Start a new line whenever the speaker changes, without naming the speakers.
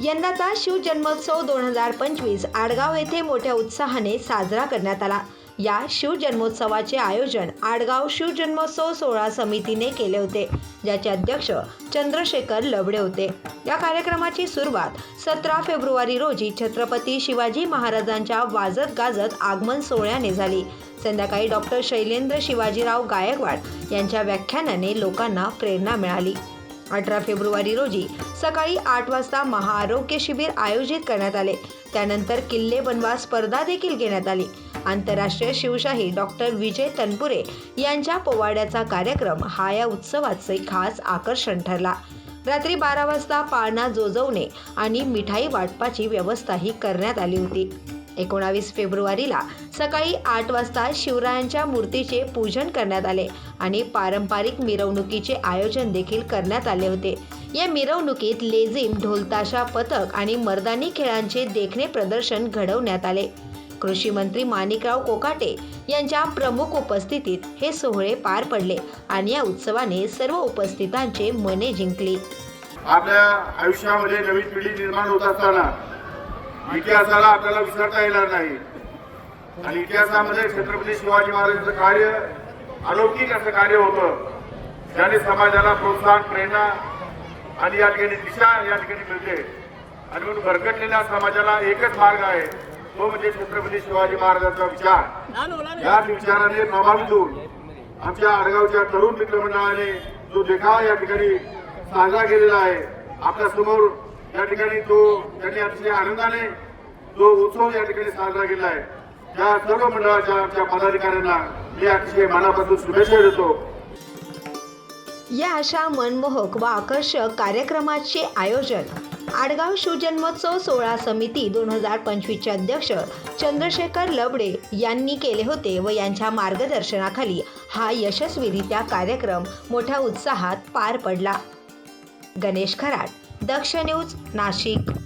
यंदाचा शिवजन्मोत्सव दोन हजार पंचवीस आडगाव येथे मोठ्या उत्साहाने साजरा करण्यात आला. या शिवजन्मोत्सवाचे आयोजन आडगाव शिवजन्मोत्सव सोहळा समितीने केले होते ज्याचे अध्यक्ष चंद्रशेखर लवडे होते. या कार्यक्रमाची सुरुवात सतरा फेब्रुवारी रोजी छत्रपती शिवाजी महाराजांच्या वाजत गाजत आगमन सोहळ्याने झाली. संध्याकाळी डॉक्टर शैलेंद्र शिवाजीराव गायकवाड यांच्या व्याख्यानाने लोकांना प्रेरणा मिळाली. अठरा फेब्रुवारी रोजी सकाळी आठ वाजता महाआरोग्य शिबिर आयोजित करण्यात आले. त्यानंतर किल्ले बनवा स्पर्धा देखील घेण्यात आली. आंतरराष्ट्रीय शिवशाही डॉक्टर विजय तनपुरे यांच्या पोवाड्याचा कार्यक्रम हा या उत्सवाचे खास आकर्षण ठरला. रात्री बारा वाजता पाळणा जोजवणे आणि मिठाई वाटपाची व्यवस्थाही करण्यात आली होती. एकोणावीस फेब्रुवारीला सकाळी आठ वाजता शिवरायांच्या मूर्तीचे पूजन करण्यात आले आणि पारंपरिक मिरवणुकीचे आयोजन देखील करण्यात आले होते. या मिरवणुकीत लेझिम ढोलताशा पथक आणि मर्दानी खेळांचे देखणे प्रदर्शन घडवण्यात आले. कृषी मंत्री माणिकराव कोकाटे यांच्या प्रमुख उपस्थितीत हे सोहळे पार पडले आणि या उत्सवाने सर्व उपस्थितांचे मने जिंकली.
आपल्या आयुष्यामध्ये नवीन पिढी निर्माण होत असताना इतिहासाला आपल्याला विसरता येणार नाही. आणि इतिहासामध्ये छत्रपती शिवाजी महाराजांचं कार्य अलौकिक असं कार्य होतं. ज्याने समाजाला प्रोत्साहन प्रेरणा आणि या ठिकाणी दिशा या ठिकाणी मिळते. आणि म्हणून भरकटलेल्या समाजाला एकच मार्ग आहे तो म्हणजे छत्रपती शिवाजी महाराजांचा विचार. या विचाराने प्रभावित होऊन आमच्या आडगावच्या तरुण मित्रमंडळाने जो देखावा या ठिकाणी साजरा केलेला आहे आपल्यासमोर या ठिकाणी तो त्यांनी अतिशय आनंदाने जो उत्सव या ठिकाणी साजरा केला आहे त्या सर्व मंडळाच्या आमच्या पदाधिकाऱ्यांना मी अतिशय मनापासून शुभेच्छा देतो.
या अशा मनमोहक व आकर्षक कार्यक्रमाचे आयोजन आडगाव शिवजन्मोत्सव सोहळा समिती दोन हजार पंचवीसचे अध्यक्ष चंद्रशेखर लबडे यांनी केले होते व यांच्या मार्गदर्शनाखाली हा यशस्वीरित्या कार्यक्रम मोठ्या उत्साहात पार पडला. गणेश खराट दक्ष न्यूज नाशिक.